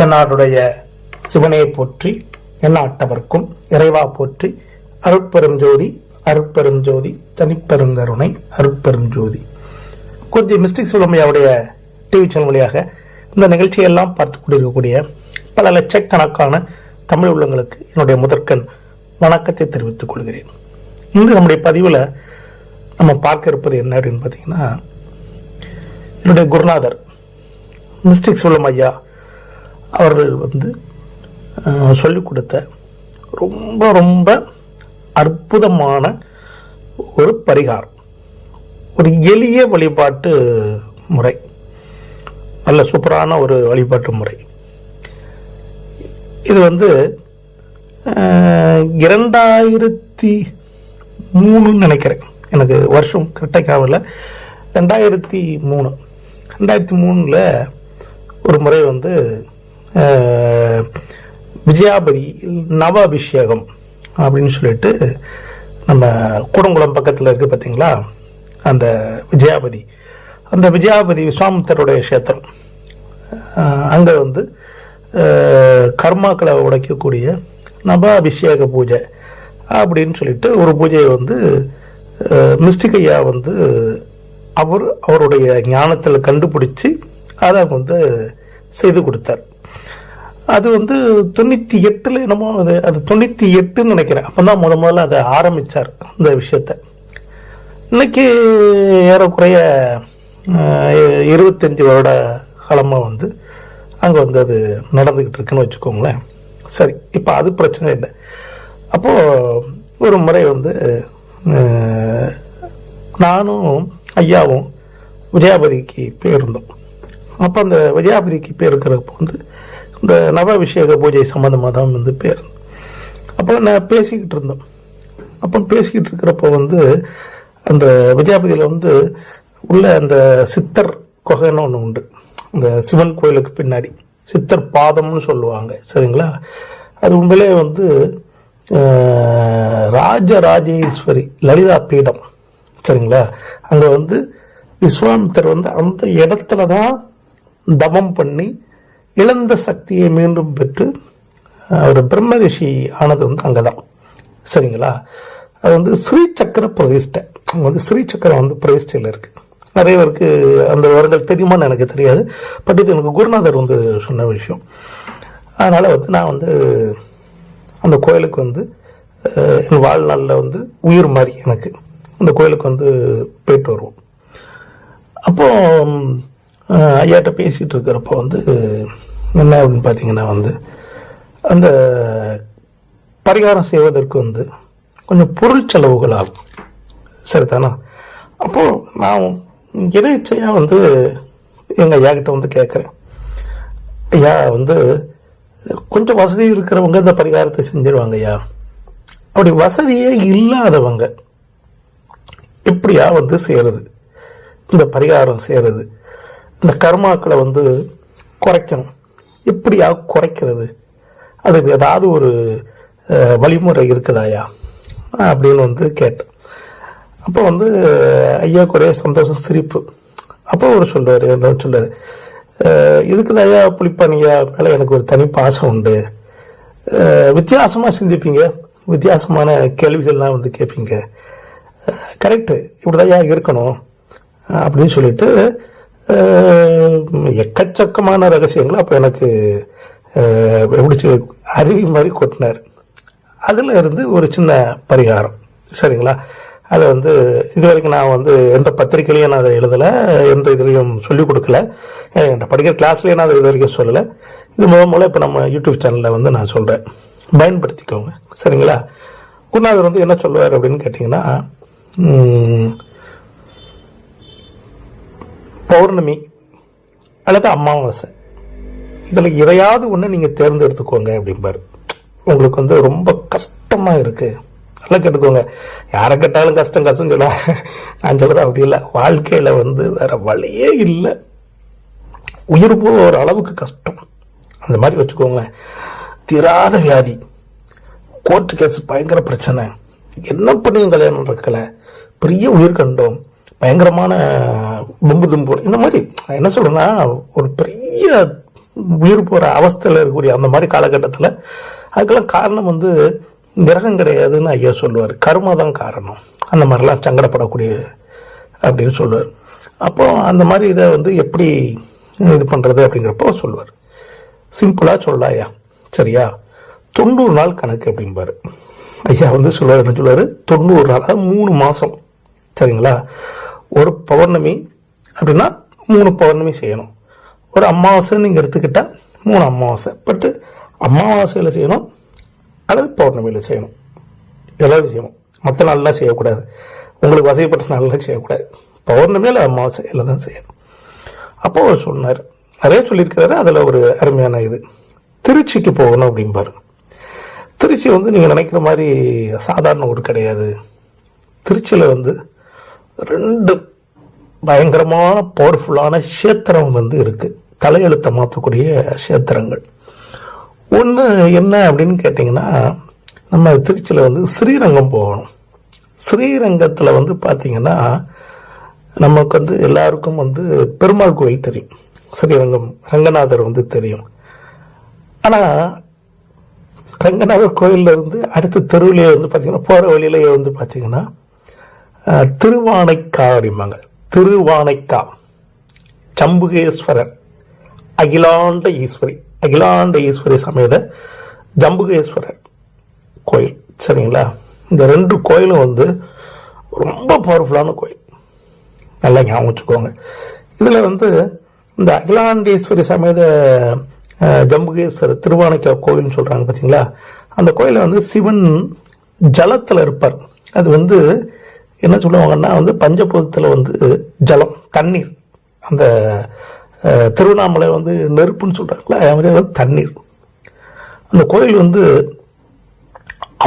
தென்னாடுடைய சிவனையை போற்றி எண்ணாட்டவர்க்கும் இறைவா போற்றி அருட்பெரும் ஜோதி அருட்பெரும் ஜோதி தனிப்பெருங்கருணை அருட்பெரும் ஜோதி. கொஞ்சம் மிஸ்டிக் சொல்லுமையாவுடைய டிவி சேனல் வழியாக இந்த நிகழ்ச்சியெல்லாம் பார்த்து கொண்டிருக்கக்கூடிய பல லட்சக்கணக்கான தமிழ் உள்ளங்களுக்கு என்னுடைய முதற்கண் வணக்கத்தை தெரிவித்துக் கொள்கிறேன். இன்று நம்முடைய பதிவில் நம்ம பார்க்க இருப்பது என்ன அப்படின்னு பார்த்தீங்கன்னா என்னுடைய குருநாதர் மிஸ்டிக் சொல்லும் ஐயா அவர்கள் வந்து சொல்லிக் கொடுத்த ரொம்ப ரொம்ப அற்புதமான ஒரு பரிகாரம். ஒரு எளிய வழிபாட்டு முறை. நல்ல சூப்பரான ஒரு வழிபாட்டு முறை. இது வந்து இரண்டாயிரத்தி மூணுன்னு நினைக்கிறேன். எனக்கு வருஷம் கரெக்டாக ஞாபகம் ரெண்டாயிரத்தி மூணு. ரெண்டாயிரத்தி மூணில் ஒரு முறை வந்து விஜயாபதி நவ அபிஷேகம் அப்படின்னு சொல்லிட்டு நம்ம கூடங்குளம் பக்கத்தில் இருக்கு பார்த்தீங்களா அந்த விஜயாபதி. அந்த விஜயாபதி விஸ்வாமித்தருடைய கஷேத்திரம். அங்கே வந்து கர்மாக்களை உடைக்கக்கூடிய நப அபிஷேக பூஜை அப்படின்னு சொல்லிட்டு ஒரு பூஜையை வந்து மிஸ்டிகையா வந்து அவர் அவருடைய ஞானத்தில் கண்டுபிடிச்சி அதை வந்து செய்து கொடுத்தார். அது வந்து தொண்ணூற்றி எட்டில் என்னமோ அது அது தொண்ணூற்றி எட்டுன்னு நினைக்கிறேன். அப்போ தான் முத முதல்ல அதை ஆரம்பித்தார் இந்த விஷயத்த. இன்னைக்கு ஏறக்குறைய இருபத்தஞ்சி வருட காலமாக வந்து அங்கே வந்து அது நடந்துக்கிட்டு இருக்குன்னு வச்சுக்கோங்களேன். சரி இப்போ அது பிரச்சனை இல்லை. அப்போது ஒரு முறை வந்து நானும் ஐயாவும் விஜயாபதிக்கு போயிருந்தோம். அப்போ அந்த விஜயாபதிக்கு போயிருக்கிறப்போ வந்து இந்த நவாபிஷேக பூஜை சம்மந்தமாக தான் வந்து பேர் அப்போ நான் பேசிக்கிட்டு இருந்தோம். அப்போ பேசிக்கிட்டு இருக்கிறப்போ வந்து அந்த விஜயாபதியில் வந்து உள்ள அந்த சித்தர் குகைன்னு ஒன்று உண்டு. இந்த சிவன் கோயிலுக்கு பின்னாடி. சித்தர் பாதம்னு சொல்லுவாங்க. சரிங்களா? அது உண்மையிலே வந்து ராஜராஜேஸ்வரி லலிதா பீடம். சரிங்களா? அங்கே வந்து விஸ்வாமித்தர் வந்து அந்த இடத்துல தான் தவம் பண்ணி இழந்த சக்தியை மீண்டும் பெற்று அவர் பிரம்ம ரிஷி ஆனது வந்து அங்கே தான் சரிங்களா? அது வந்து ஸ்ரீ சக்கர பிரதிஷ்டை. அவங்க வந்து ஸ்ரீ சக்கரம் வந்து பிரதிஷ்டையில் இருக்குது நிறைய பேருக்கு அந்த விவரங்கள் தெரியுமான்னு எனக்கு தெரியாது. பட் இது எனக்கு குருநாதர் வந்து சொன்ன விஷயம். அதனால் வந்து நான் வந்து அந்த கோயிலுக்கு வந்து என் வாழ்நாளில் வந்து உயிர் மாதிரி எனக்கு. அந்த கோயிலுக்கு வந்து போயிட்டு வருவோம். அப்போது ஐயாட்ட பேசிகிட்டு இருக்கிறப்போ வந்து என்ன அப்படின்னு பார்த்தீங்கன்னா வந்து அந்த பரிகாரம் செய்வதற்கு வந்து கொஞ்சம் பொருள் செலவுகள் ஆகும். சரிதானா அப்போது நான் எதேச்சையாக வந்து எங்கள் ஐயா கிட்ட வந்து கேட்குறேன் ஐயா வந்து கொஞ்சம் வசதி இருக்கிறவங்க இந்த பரிகாரத்தை செஞ்சிருவாங்க ஐயா. அப்படி வசதியே இல்லாதவங்க எப்படியா வந்து செய்கிறது இந்த பரிகாரம் செய்கிறது கர்மாக்களை வந்து குறைக்கணும். எப்படியா குறைக்கிறது? அதுக்கு ஏதாவது ஒரு வழிமுறை இருக்குதாயா? அப்படின்னு வந்து கேட்டேன். அப்போ வந்து ஐயா ஒரே சந்தோஷம் சிரிப்பு. அப்போ ஒரு சொல்றாரு என்ன சொல்றாரு? அஹ், இதுக்கு ஐயா புளிப்பானியா மேலே எனக்கு ஒரு தனி பாசம் உண்டு. வித்தியாசமாக சிந்திப்பீங்க. வித்தியாசமான கேள்விகள்லாம் வந்து கேட்பீங்க. கரெக்டு இப்படிதான் இருக்கணும்? அப்படின்னு சொல்லிட்டு எக்கச்சக்கமான ரகசியங்களை அப்போ எனக்கு எப்படி அருவி மாதிரி கொட்டினார். அதில் இருந்து ஒரு சின்ன பரிகாரம். சரிங்களா? அதை வந்து இது வரைக்கும் நான் வந்து எந்த பத்திரிக்கையிலையும் நான் அதை எழுதலை எந்த இதுலையும் சொல்லிக் கொடுக்கல. என்கிட்ட படிக்கிற கிளாஸ்லேயும் நான் அதை இது வரைக்கும் சொல்லலை. இது முதல் முதல்ல இப்போ நம்ம யூடியூப் சேனலில் வந்து நான் சொல்கிறேன் பயன்படுத்திக்கோங்க. சரிங்களா? குருநாதர் வந்து என்ன சொல்லுவார் அப்படின்னு கேட்டிங்கன்னா பௌர்ணமி அல்லது அமாவாசை. இதில் எதையாவது ஒன்று நீங்கள் தேர்ந்தெடுத்துக்கோங்க அப்படிம்பாரு. உங்களுக்கு வந்து ரொம்ப கஷ்டமாக இருக்குது நல்லா கேட்டுக்கோங்க. யாரை கேட்டாலும் கஷ்டம் கஷ்டம் சொல்ல. நான் சொல்கிறது அப்படி இல்லை. வாழ்க்கையில் வந்து வேறு வழியே இல்லை. உயிர் போகிற அளவுக்கு கஷ்டம். அந்த மாதிரி வச்சுக்கோங்களேன் திராத வியாதி. கோர்ட்டு கேஸ் பயங்கர பிரச்சனை. என்ன பண்ணியும் கல்யாணம் நடக்கலை? பெரிய உயிர் கண்டோம். பயங்கரமான பொம்பு தும்பு. இந்த மாதிரி நான் என்ன சொல்றேன்னா ஒரு பெரிய உயிர் போகிற அவஸ்தையில் இருக்கக்கூடிய அந்த மாதிரி காலகட்டத்தில் அதுக்கெல்லாம் காரணம் வந்து கிரகம் கிடையாதுன்னு ஐயா சொல்லுவார். கர்மா தான் காரணம். அந்த மாதிரிலாம் சங்கடப்படக்கூடிய அப்படின்னு சொல்லுவார். அப்போ அந்த மாதிரி இதை வந்து எப்படி இது பண்ணுறது அப்படிங்கிறப்போ சொல்லுவார். சிம்பிளாக சொல்லலாம் ஐயா. சரியா? தொண்ணூறு நாள் கணக்கு அப்படிம்பாரு. ஐயா வந்து சொல்லுவார் என்ன சொல்லுவார்? தொண்ணூறு நாள் அதாவது மூணு மாதம் சரிங்களா? ஒரு பௌர்ணமி அப்படின்னா மூணு பௌர்ணமி செய்யணும். ஒரு அமாவாசைன்னு நீங்கள் எடுத்துக்கிட்டால் மூணு அமாவாசை. பட்டு அமாவாசையில் செய்யணும் அல்லது பௌர்ணமியில் செய்யணும். இதெல்லாம் செய்யணும். மற்ற நாளெலாம் செய்யக்கூடாது. உங்களுக்கு வசதிப்பட்ட நாளெலாம் செய்யக்கூடாது. பௌர்ணமியில் அமாவாசையில் தான் செய்யணும். அப்போ அவர் சொன்னார். நிறைய சொல்லியிருக்கிறாரு. அதில் ஒரு அருமையான இது. திருச்சிக்கு போகணும் அப்படிம்பாரு திருச்சி வந்து நீங்கள் நினைக்கிற மாதிரி சாதாரண ஊர் கிடையாது. திருச்சியில் வந்து ரெண்டு பயங்கரமான பவர்ஃபுல்லான கஷேத்திரம் வந்து இருக்குது தலையெழுத்தை மாற்றக்கூடிய கஷேத்திரங்கள். ஒன்று என்ன அப்படின்னு கேட்டிங்கன்னா நம்ம திருச்சியில் வந்து ஸ்ரீரங்கம் போகணும். ஸ்ரீரங்கத்தில் வந்து பார்த்திங்கன்னா நமக்கு வந்து எல்லாருக்கும் வந்து பெருமாள் கோயில் தெரியும். ஸ்ரீரங்கம் ரங்கநாதர் வந்து தெரியும். ஆனால் ரங்கநாதர் கோயில்ல இருந்து அடுத்த தெருவிலே வந்து பார்த்திங்கன்னா போகிற வழியிலேயே வந்து பார்த்திங்கன்னா திருவானைக்கா அப்படிம்பாங்க. திருவானைக்கா. ஜம்புகேஸ்வரர். அகிலாண்ட ஈஸ்வரி. அகிலாண்ட ஈஸ்வரி சமேத ஜம்புகேஸ்வரர் கோயில். சரிங்களா? இந்த ரெண்டு கோயிலும் வந்து ரொம்ப பவர்ஃபுல்லான கோயில். நல்லா ஞாபகம் வச்சுக்கோங்க. இதில் வந்து இந்த அகிலாண்டேஸ்வரி சமேத ஜம்புகேஸ்வரர் திருவானைக்கா கோயில்னு சொல்கிறாங்க பார்த்தீங்களா அந்த கோயிலில் வந்து சிவன் ஜலத்தில் இருப்பார். அது வந்து என்ன சொல்லுவாங்கன்னா வந்து பஞ்சபூதத்தில் வந்து ஜலம் தண்ணீர். அந்த திருவண்ணாமலை வந்து நெருப்புன்னு சொல்கிறாங்களா அது மாதிரி வந்து தண்ணீர். அந்த கோயில் வந்து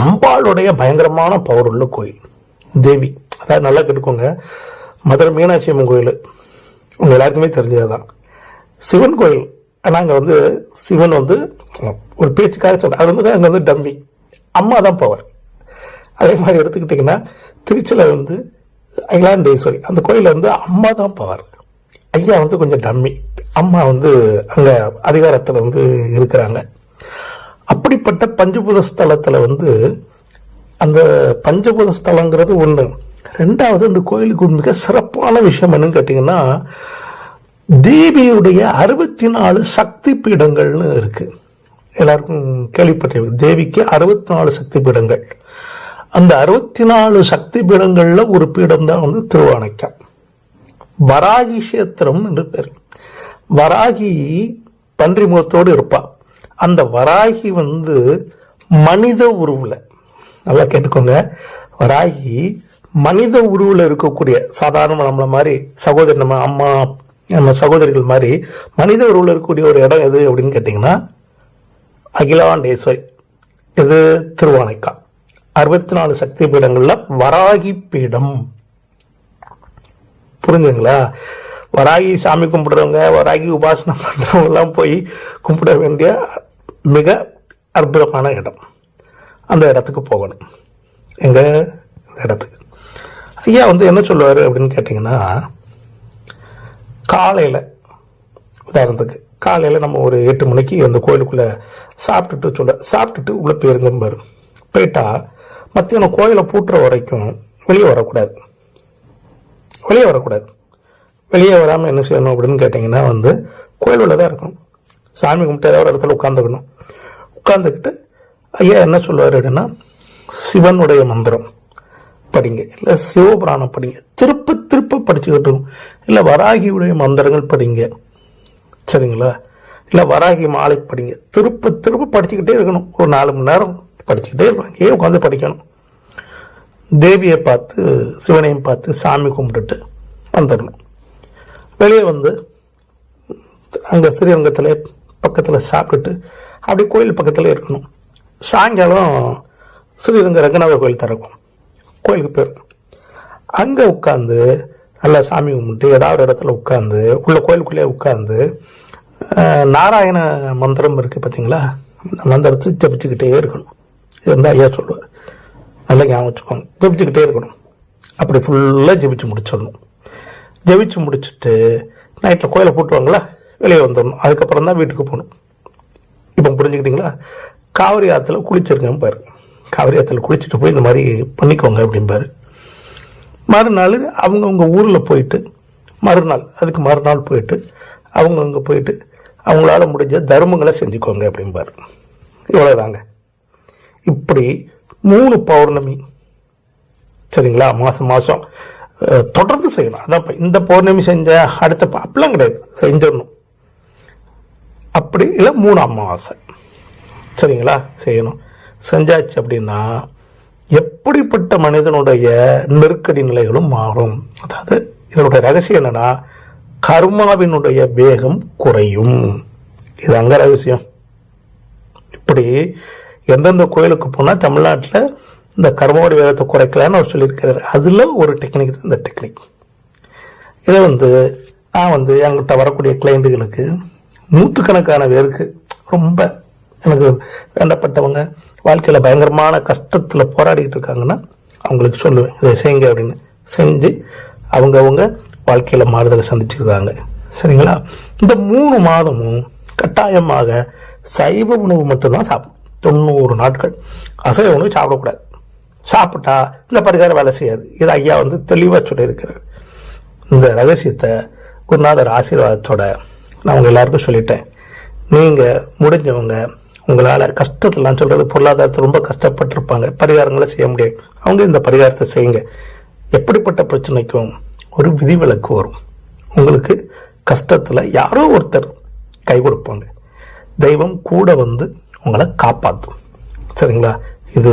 அம்பாளுடைய பயங்கரமான பவர் உள்ள கோயில். தேவி. அதாவது நல்லா கேட்டுக்கோங்க. மதுரை மீனாட்சி அம்மன் கோயில். உங்கள் எல்லாருக்குமே தெரிஞ்சதுதான். சிவன் கோயில். ஆனால் அங்கே வந்து சிவன் வந்து ஒரு பேச்சுக்காக சொல்கிறேன் அது வந்து அங்கே வந்து டம்மி அம்மா தான் பவர் அதே மாதிரி எடுத்துக்கிட்டிங்கன்னா திருச்சியில் வந்து அகிலாண்டேஸ்வரி அந்த கோயிலில் வந்து அம்மா தான் பவர் ஐயா வந்து கொஞ்சம் டம்மி. அம்மா வந்து அங்கே அதிகாரத்தில் வந்து இருக்கிறாங்க. அப்படிப்பட்ட பஞ்சபூத ஸ்தலத்தில் வந்து அந்த பஞ்சபூத ஸ்தலங்கிறது ஒன்று ரெண்டாவது அந்த கோயிலுக்கு மிக சிறப்பான விஷயம் என்னன்னு கேட்டிங்கன்னா தேவியுடைய அறுபத்தி நாலு சக்தி பீடங்கள்னு இருக்குது எல்லாருக்கும் கேள்விப்பட்டிருக்கு தேவிக்கு அறுபத்தி நாலு சக்தி பீடங்கள். அந்த அறுபத்தி நாலு சக்தி பீடங்கள்ல ஒரு பீடம் தான் வந்து திருவானைக்கா. வராகி கஷேத்திரம் என்று பேர். வராகி பன்றி முகத்தோடு இருப்பான் அந்த வராகி வந்து மனித உருவில் நல்லா கேட்டுக்கோங்க. வராகி மனித உருவில் இருக்கக்கூடிய சாதாரண நம்மளை மாதிரி சகோதரி நம்ம அம்மா நம்ம சகோதரிகள் மாதிரி மனித உருவில் இருக்கக்கூடிய ஒரு இடம் எது அப்படின்னு கேட்டிங்கன்னா அகிலாண்டேஸ்வரி. இது திருவானைக்கா. அறுபத்தி நாலு சக்தி பீடங்களில் வராகி பீடம். புரிஞ்சுங்களா வராகி சாமி கும்பிடுறவங்க வராகி உபாசனம் பண்ணுறவங்கலாம் போய் கும்பிட வேண்டிய மிக அற்புதமான இடம். அந்த இடத்துக்கு போகணும். எங்கள் இந்த இடத்துக்கு. ஐயா வந்து என்ன சொல்லுவார் அப்படின்னு கேட்டிங்கன்னா காலையில் உதாரணத்துக்கு காலையில் நம்ம ஒரு எட்டு மணிக்கு அந்த கோயிலுக்குள்ளே சாப்பிட்டுட்டு சொல்ல சாப்பிட்டுட்டு உள்ளே போயிருங்கம்பாரு. போயிட்டா மத்தியானம் கோயிலை பூட்டுற வரைக்கும் வெளியே வரக்கூடாது. வெளியே வரக்கூடாது. வெளியே வராமல் என்ன செய்யணும் அப்படின்னு கேட்டிங்கன்னா வந்து கோயில் உள்ள தான் இருக்கணும். சாமி கும்பிட்டு ஏதாவது ஒரு இடத்துல உட்காந்துக்கணும். உட்காந்துக்கிட்டு ஐயா என்ன சொல்லுவார் அப்படின்னா சிவனுடைய மந்திரம். படிங்க. இல்லை சிவபுராணம் படிங்க. திருப்ப திருப்ப படிச்சுக்கிட்டும் இல்லை வராகியுடைய மந்திரங்கள் படிங்க. சரிங்களா? இல்லை வராகி மாலை படிங்க. திருப்ப திருப்ப படிச்சுக்கிட்டே இருக்கணும். ஒரு நாலு மணி நேரம். படிச்சுக்கிட்டே அங்கேயே உட்காந்து படிக்கணும். தேவியை பார்த்து சிவனையும் பார்த்து சாமி கும்பிட்டுட்டு வந்துடணும். வெளியே வந்து அங்கே ஸ்ரீரங்கத்தில் பக்கத்தில் சாப்பிட்டுட்டு அப்படி கோயில் பக்கத்தில் இருக்கணும். சாயங்காலம் ஸ்ரீரங்க ரங்கநாதர் கோயில் திறக்கும். கோயிலுக்கு போயிருக்கும் அங்கே உட்காந்து நல்லா சாமி கும்பிட்டு ஏதாவது இடத்துல உட்காந்து உள்ள கோயிலுக்குள்ளேயே உட்காந்து நாராயண மந்திரம் இருக்குது பார்த்தீங்களா அந்த மந்திரத்தை ஜபிச்சுக்கிட்டே இருக்கணும். இது வந்து ஐயா சொல்லுவார்? நல்லா ஞாபகம் வச்சுக்கோங்க ஜபிச்சுக்கிட்டே இருக்கணும். அப்படி ஃபுல்லாக ஜபிச்சு முடிச்சிடணும். ஜபிச்சு முடிச்சுட்டு நைட்டில் கோயிலை போட்டுவாங்களா? வெளியே வந்துடணும். அதுக்கப்புறம் தான் வீட்டுக்கு போகணும். இப்போ புரிஞ்சுக்கிட்டீங்களா? காவிரி ஆற்றுல குளிச்சிருக்கேன் பாரு. காவிரி ஆற்றுல குளிச்சுட்டு போய் இந்த மாதிரி பண்ணிக்கோங்க அப்படிம்பாரு. மறுநாள் அவங்கவுங்க ஊரில் போயிட்டு மறுநாள் அதுக்கு மறுநாள் போயிட்டு அவங்கவுங்க போயிட்டு அவங்களால முடிஞ்ச தர்மங்களை செஞ்சுக்கோங்க அப்படிம்பார். இவ்வளோதாங்க இப்படி மூணு பௌர்ணமி. சரிங்களா? மாதம் மாதம் தொடர்ந்து செய்யணும். அதான் இந்த பௌர்ணமி செஞ்ச அடுத்த அப்படிலாம் கிடையாது. செஞ்சிடணும். அப்படி இல்லை மூணு அமாவாசை சரிங்களா? செய்யணும். செஞ்சாச்சு அப்படின்னா எப்படிப்பட்ட மனிதனுடைய நெருக்கடி நிலைகளும் மாறும். அதாவது இதனுடைய ரகசியம் என்னன்னா கர்மாவினுடைய வேகம் குறையும். இது அங்க ரகசியம். இப்படி எந்தெந்த கோயிலுக்கு போனால் தமிழ்நாட்டில் இந்த கர்மாவோட வேகத்தை குறைக்கலான்னு அவர் சொல்லியிருக்காரு அதில் ஒரு டெக்னிக் தான் இந்த டெக்னிக் இதை வந்து நான் வந்து என்கிட்ட வரக்கூடிய கிளைண்ட்டுகளுக்கு நூற்றுக்கணக்கான பேருக்கு ரொம்ப எனக்கு வேண்டப்பட்டவங்க வாழ்க்கையில் பயங்கரமான கஷ்டத்தில் போராடிக்கிட்டு இருக்காங்கன்னா அவங்களுக்கு சொல்லுவேன் இதை செய்யுங்க அப்படின்னு. செஞ்சு அவங்கவுங்க வாழ்க்கையில் மாறுதலை சந்திச்சிருக்காங்க. சரிங்களா? இந்த மூணு மாதமும் கட்டாயமாக சைவ உணவு மட்டும்தான் சாப்பிடும் தொண்ணூறு நாட்கள் அசைவ உணவு சாப்பிடக்கூடாது. சாப்பிட்டா இந்த பரிகாரம் வேலை செய்யாது. இது ஐயா வந்து தெளிவாக சொல்லியிருக்கிறார். இந்த ரகசியத்தை குருநாதர் ஆசீர்வாதத்தோட நான் உங்கள் எல்லாருக்கும் சொல்லிட்டேன். நீங்கள் முடிஞ்சவங்க உங்களால் கஷ்டத்தெல்லாம் சொல்கிறது பொருளாதாரத்தை ரொம்ப கஷ்டப்பட்டிருப்பாங்க. பரிகாரங்களை செய்ய முடியாது. அவங்க இந்த பரிகாரத்தை செய்யுங்க. எப்படிப்பட்ட பிரச்சனைக்கும் ஒரு விதிவிலக்கு வரும். உங்களுக்கு கஷ்டத்தில் யாரோ ஒருத்தர் கை கொடுப்பாங்க. தெய்வம் கூட வந்து உங்களை காப்பாற்றும் சரிங்களா? இது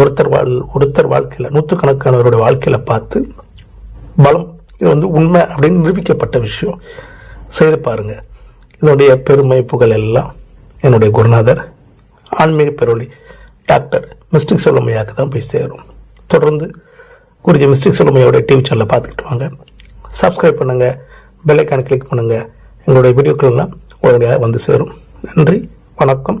ஒருத்தர் வாழ் ஒருத்தர் வாழ்க்கையில் நூற்றுக்கணக்கானவருடைய வாழ்க்கையில் பார்த்து பலம் இது வந்து உண்மை அப்படின்னு நிரூபிக்கப்பட்ட விஷயம். செய்து பாருங்க. இதனுடைய பெருமை புகழ் எல்லாம் என்னுடைய குருநாதர் ஆன்மீக பெருளி டாக்டர் மிஸ்டிக் செல்வமையாக்கு தான் போய் சேரும். தொடர்ந்து குருஜி மிஸ்டிக் செல்வமையோட டிவி சேனலை பார்த்துக்கிட்டு வாங்க. சப்ஸ்கிரைப் பண்ணுங்கள் பெல்லைக்கான் கிளிக் பண்ணுங்கள் எங்களுடைய வீடியோக்கள் எல்லாம் உடனடியாக வந்து சேரும். நன்றி வணக்கம்.